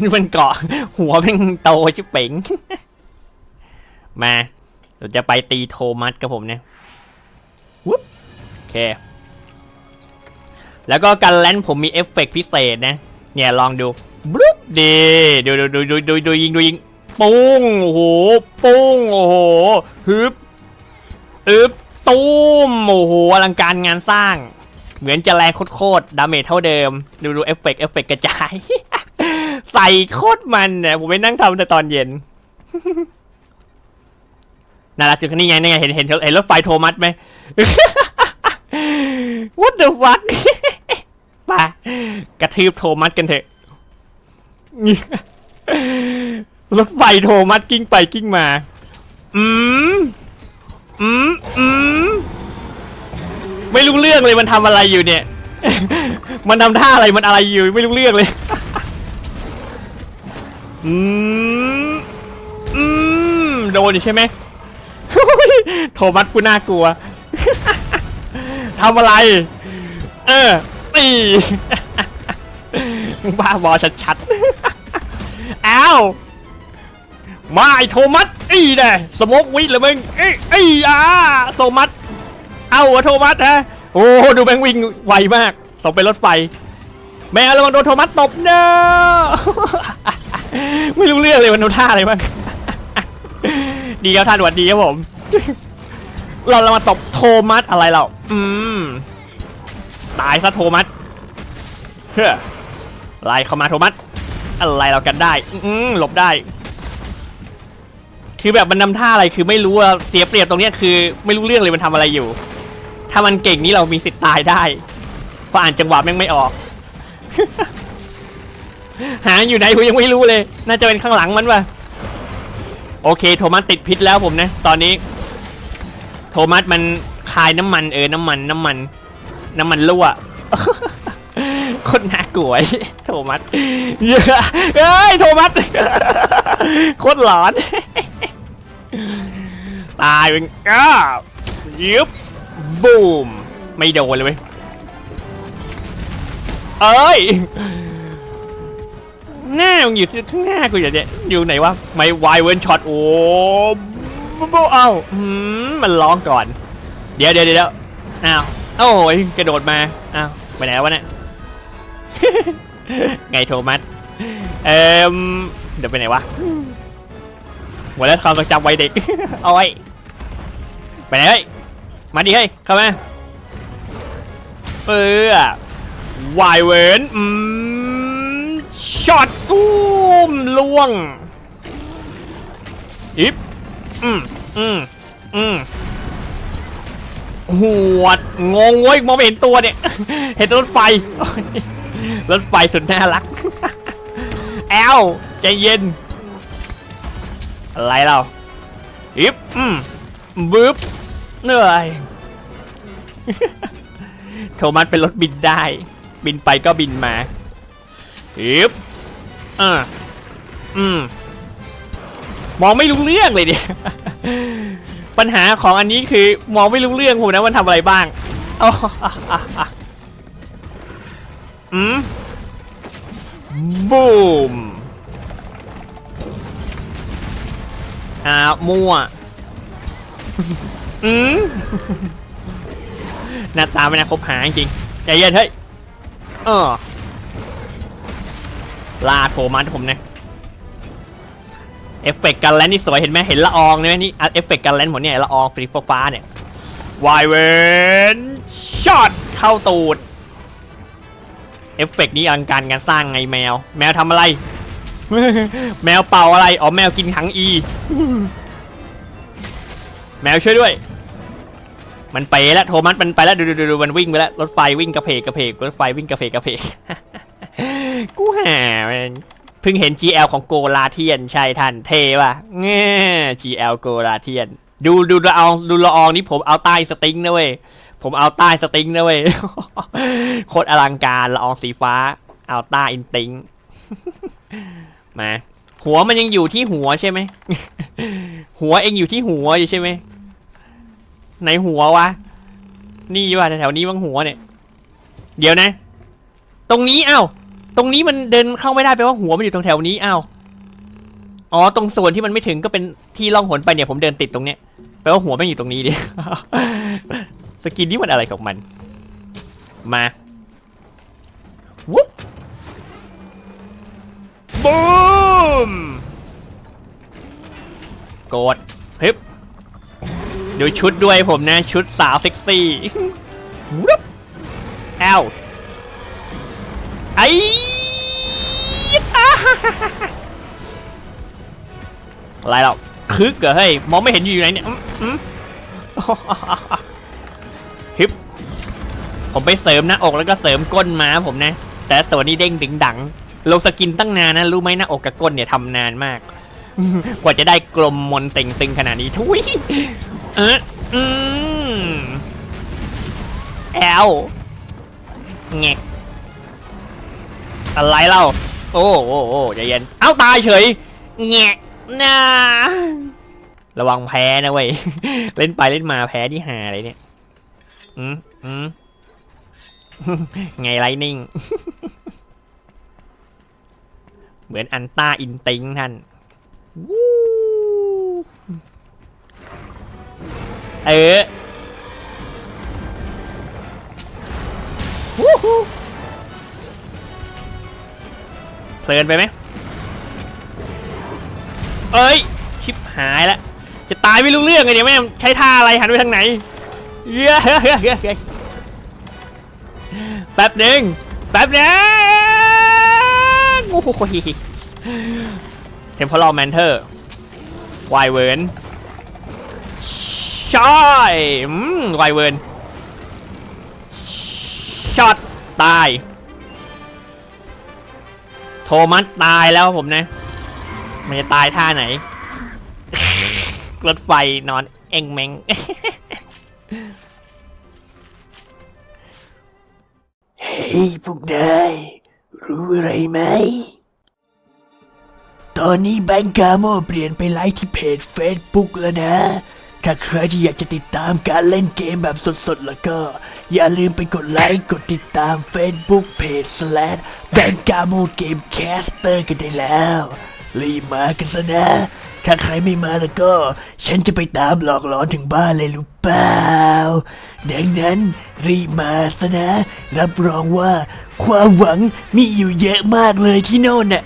นี่มันเกาะ หัวเป็นโตชิบเป๋ง มาเราจะไปตีโทมัสกับผมเนี่ยวุ๊บโอเค แล้วก็การแลนผมมีเอฟเฟกต์พิเศษนะ เนี่ยลองดูบลุ๊บดีดูดูดูดูดูดูยิงดูยิงปุ้งโอ้โหปุ้งโอ้โหฮึบอึบตุ้มโอ้โหอลังการงานสร้าง เหมือนจะแรงโคตรๆดาเมจเท่าเดิม ดูดูเอฟเฟกต์เอฟเฟกต์กระจาย ใส่โคตรมันเนี่ยผมไปนั่งทำแต่ตอนเย็นน่ารักจุดนี้ไงนี่ไงเห็นเห็นเห็นรถไฟโทมัสไหม What the fuck ไปกระทืบโทมัสกันเถอะ รถไฟโทมัสกิ้งไปกิ้งมา อืม อืม อืม ไม่รู้เรื่องเลยมันทำอะไรอยู่เนี่ย มันทำท่าอะไรมันอะไรอยู่ไม่รู้เรื่องเลยอืมอืมโดนอยู่ใช่ไหมโทมัสผู้น่ากลัวทำอะไร เออตีบ้าบอชัดๆอ้าวมาไอโทมัสอีแน่สมกวิทเลยมึงอ้ยเอ้ยอ่าโทมัส เอ้าอะโทมัสฮะโอ้ดูแบงค์วิ่งไวมากสองเป็นรถไฟ แม่ระวังโดนโทมัสตบเนอะไม่รู้เรื่องเลยมันโดนท่าอะไรบ้างดีครับท่านหวัดดีครับผม เราเรามาตบโทมัสอะไรเราอืมตายซะโทมัสเฮ้อไล่เข้ามาโทมัสอะไรเรากันได้ อืมหลบได้ คือแบบมันนำท่าอะไรคือไม่รู้ว่าเสียเปรียบตรงเนี้ยคือ ไม่รู้เรื่องเลยมันทำอะไรอยู่ ถ้ามันเก่งนี่เรามีสิทธิ์ตายได้เพราะอ่านจังหวะแม่งไม่ออก หาอยู่ไหนผมยังไม่รู้เลย น่าจะเป็นข้างหลังมันว่ะโอเค โทมัสติดพิษแล้วผมนะ ตอนนี้ โทมัสมันคายน้ำมันเออ น้ำมันน้ำมัน น้ำมันรั่วคนน่ากลัวไอ้โทมัสเยอะเอ้ยโทมัสโคตรหลอน ตายเป็นก้ายึบ บูม ไม่โดนเลยเว้ย เอ้ย หน้ามึงอยู่ที่ข้างหน้ากูอย่างเนี้ยอยู่ไหนวะ ไม่วายเวนช็อต โอ้บูบูเอ้าอืมมันร้องก่อน เดี๋ยวเดี๋ยวเดี๋ยวอ้าวโอ้ยกระโดดมา อ้าวไปไหนแล้ววะเนี่ย ไงโทมัส เอ่มเดี๋ยวไปไหนวะหมดแล้วความทรงจำวัยเด็ก เอาไว้ ไปไหนเฮ้ มาดิเฮ้ยเข้ามาเออวายเวนอืมช็อตตุ้มล่วงอิบอืมอืมอืมหวดงงเว้ยมองไม่เห็นตัวเนี่ย เห็นรถไฟ รถไฟสุดน่ารัก แอลใจเย็น อะไรเราอิบอืมบึ๊บ เหนื่อย โทมัสเป็นรถบินได้ บินไปก็บินมาอิบอ่าอืม มองไม่รู้เรื่องเลยเนี่ย ปัญหาของอันนี้คือมองไม่รู้เรื่องผมนะมันทำอะไรบ้างอ๋ออืมบูมอ่ามั่ว อืมหน้าตาไม่น่าคบหาจริงใจเย็นเฮ้ยเออลาโทมัสผมนะเอฟเฟกต์กันแลนนี่สวยเห็นไหมเห็นละอองเนี่ยนี่เอฟเฟกต์กันแลนหมดเนี่ยละอองสีฟ้าเนี่ยวายเวนช็อตเข้าตูดเอฟเฟกต์นี้อลังการงานสร้างไงแมว แมวทำอะไร แมวเป่าอะไร อ๋อแมวกินถังอี แมวช่วยด้วย มันไปแล้วโทมัสมันไปแล้วดูดูดูมันวิ่งไปแล้วรถไฟวิ่งกระเพกกระเพกรถไฟวิ่งกระเพกกระเพกกูหาเพิ่งเห็น GL ของโกลาเทียนใช่ท่านเทว่ะเงี้ย GL โกลาเทียน ดูดูละอองดูละอองนี่ผมเอาใต้สติงนะเว้ยผมเอาใต้สติงนะเว้ยโคตรอลังการละอองสีฟ้า เอาใต้อินติงมาหัวมันยังอยู่ที่หัวใช่ไหมหัวเองอยู่ที่หัวอยู่ใช่ไหม ไหนหัววะ นี่ว่ะแถวๆนี้วังหัวเนี่ย เดี๋ยวนะ ตรงนี้เอ้าตรงนี้มันเดินเข้าไม่ได้แปลว่าหัวมันอยู่ตรงแถวนี้อ้าว อ๋อ ตรงส่วนที่มันไม่ถึงก็เป็นที่ล่องหนไปเนี่ยผมเดินติดตรงเนี้ย แปลว่าหัวไม่อยู่ตรงนี้ดิ สกินนี้มันอะไรของมัน มาวุ๊บบูมกดฮึบ ดูชุดด้วยผมนะ ชุดสาวเซ็กซี่วุ๊บแอลไอ้อะไรหรอกคึกเหรอเฮ้ย มองไม่เห็นอยู่ไหนเนี่ยอืมอืมฮึบผมไปเสริมหน้าอกแล้วก็เสริมก้นมาผมนะ แต่ส่วนนี้เด้งดึงดังลงสกินตั้งนานนะ รู้ไหมหน้าอกกับก้นเนี่ยทำนานมาก กว่าจะได้กลมมนเต่งตึงขนาดนี้ทุย เอออืมแอลแงกอะไรเล่า โอ้โอ้โอ้ใจเย็น เอ้าตายเฉยแงะน่าระวังแพ้นะเว้ย เล่นไปเล่นมาแพ้ที่หาอะไรเนี่ย อืมอืมไงไลนิ่ง เหมือนอันต้าอินติงท่านวู เออวู้ฮู้เพลินไปไหมเอ้ย ชิบหายละ จะตายไม่รู้เรื่องเลยเนี่ยแม่ใช้ท่าอะไรหันไปทางไหนเย้แป๊บหนึ่งแป๊บหนึ่งโอ้โหเทมเพลอแมนเทอร์ไวเวิร์น ใช่อืมไวเวิร์นช็อตตาย โทมัสตายแล้วผมนะ มันจะตายท่าไหน รถไฟนอนเอ็งเมงเฮ้ยพวกนายรู้อะไรไหม ตอนนี้แบงก์กาโมเปลี่ยนไปไลฟ์ที่เพจ Facebook แล้วนะ ถ้าใครที่อยากจะติดตามการเล่นเกมแบบสดๆ แล้วก็ อย่าลืมไปกดไลค์ กดติดตาม Facebook เพจ slash แบงก์กาโมเกมแคสเตอร์กันได้แล้ว รีบมากันซะนะ ถ้าใครไม่มาแล้วก็ ฉันจะไปตามหลอกหลอนถึงบ้านเลยรู้เปล่า ดังนั้นรีบมาซะนะ รับรองว่าความหวังมีอยู่เยอะมากเลยที่โน่นน่ะ